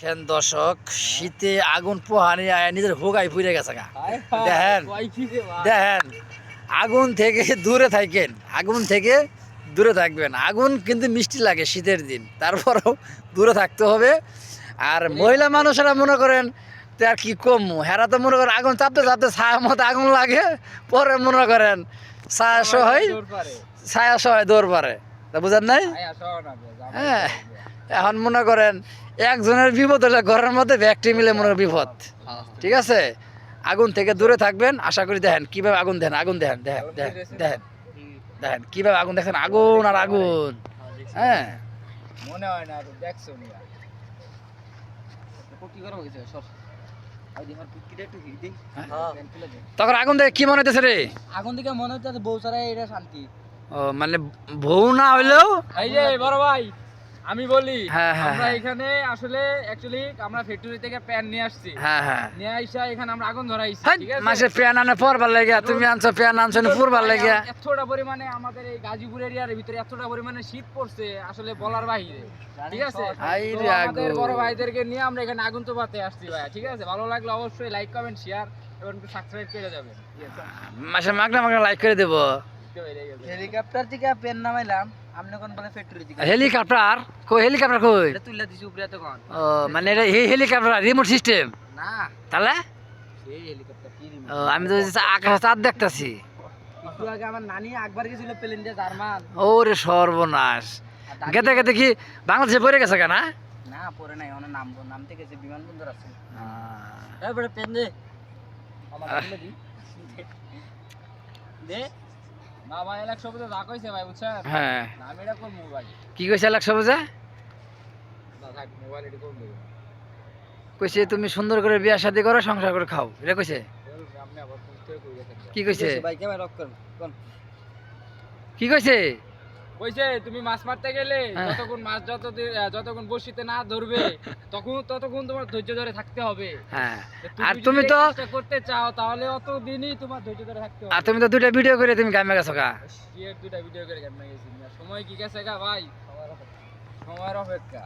দেখেন দর্শক শীতে আগুন পোহানি নিজের হোগাই পুড়ে গেছে গা। দেখেন দেখেন আগুন থেকে দূরে থাকেন আগুন থেকে দূরে থাকবেন। আগুন কিন্তু মিষ্টি লাগে শীতের দিন তারপরেও দূরে থাকতে হবে। আর মহিলা মানুষেরা মনে করেন তো আর কি কম? হেরা তো মনে করেন আগুন চাপতে চাপতে ছায়া মতো আগুন লাগে পরে মনে করেন ছায়া সহায় ছায়া সহায় দৌড় পারে। তা বুঝেন নাই? হ্যাঁ। এখন মনে করেন একজনের বিপদ হলে ঘরের মধ্যে ব্যক্তি মিলে মনে বিপদ। ঠিক আছে? আগুন থেকে দূরে থাকবেন আশা করি দেখেন কীভাবে আগুন দেখেন আগুন দেখেন দেখেন দেখেন দেখেন দেখেন কীভাবে আগুন দেখেন আগুন আর আগুন। হ্যাঁ? মনে হয় না দেখছ তখন আগুন দেখে কি মনে হইতেছে রে? আগুন দিকে মনে হচ্ছে বউ ছাড়া এটা শান্তি। ও মানে বউ না হইলেও এই যে বড় ভাই। আমি বলি হ্যাঁ, হ্যাঁ, আমরা হ্যাঁ। এখানে আসলে অ্যাকচুয়ালি আমরা ফ্যাক্টরি থেকে প্যান নিয়ে আসছি। হ্যাঁ হ্যাঁ। নিয়ে আইসা এখানে আমরা আগুন ধরাইছি ঠিক আছে? মাসে পেন আনে পরবার লেগে তুমি আনছো পেন আনছো না পুরবার লেগে এতটা পরিমাণে আমাদের এই গাজীপুর এরিয়ার ভিতরে এতটা পরিমাণে শীত পড়ছে আসলে বলার বাহিরে ঠিক আছে? আমাদের বড় ভাইদেরকে নিয়ে আমরা এখানে আগুন তো পাতে আসছি ভাই ঠিক আছে? ভালো লাগলে অবশ্যই লাইক কমেন্ট শেয়ার এবং একটু সাবস্ক্রাইব করে যাবেন। মাসে মাগনা মাগনা লাইক করে দেবো। হেলিকপ্টার থেকে পেন নামাইলাম। হেলিকপ্টার? কই হেলিকপ্টার কই? এটা দিছি উপরে তখন ও মানে এই হেলিকপ্টার রিমোট সিস্টেম না। তাহলে? কি আমি তো আকাশে চাঁদ দেখতাছি। একটু আগে আমার নানি একবার গেছিল প্লেন দিয়ে জার্মান। ওরে সর্বনাশ। গেতে গেতে কি বাংলাদেশে পড়ে গেছে কেনা না? পরে নাই ওনার নাম নামতে গেছে বিমানবন্দর আছে। তারপরে পেন দে। দি। না ভাই এলাক সবুজে তো কইছে ভাই বুঝছেন? হ্যাঁ। না, আমি এটা করব ভাই। কি কইছে লাখ সবুজে না থাক মোবাইল এটা করব কইছে তুমি সুন্দর করে বিয়া শাদি করো সংসার করে খাও। এটা কইছে? কি কইছে? ভাই ক্যামেরা করুন। কি কইছে? কইছে তুমি মাছ মারতে গেলে হ্যাঁ। যতক্ষণ মাছ যত যতক্ষণ বসিতে না ধরবে তখন ততক্ষণ তোমার ধৈর্য ধরে থাকতে হবে। হ্যাঁ। আর তুমি তো করতে চাও তাহলে অত দিনই তোমার ধৈর্য ধরে থাকতে হবে। আর তুমি তো দুইটা ভিডিও করে তুমি গামে গেছো গা। দুইটা ভিডিও করে গ্রামে গেছি। সময় কি গেছে গা ভাই? সময়ের অপেক্ষা।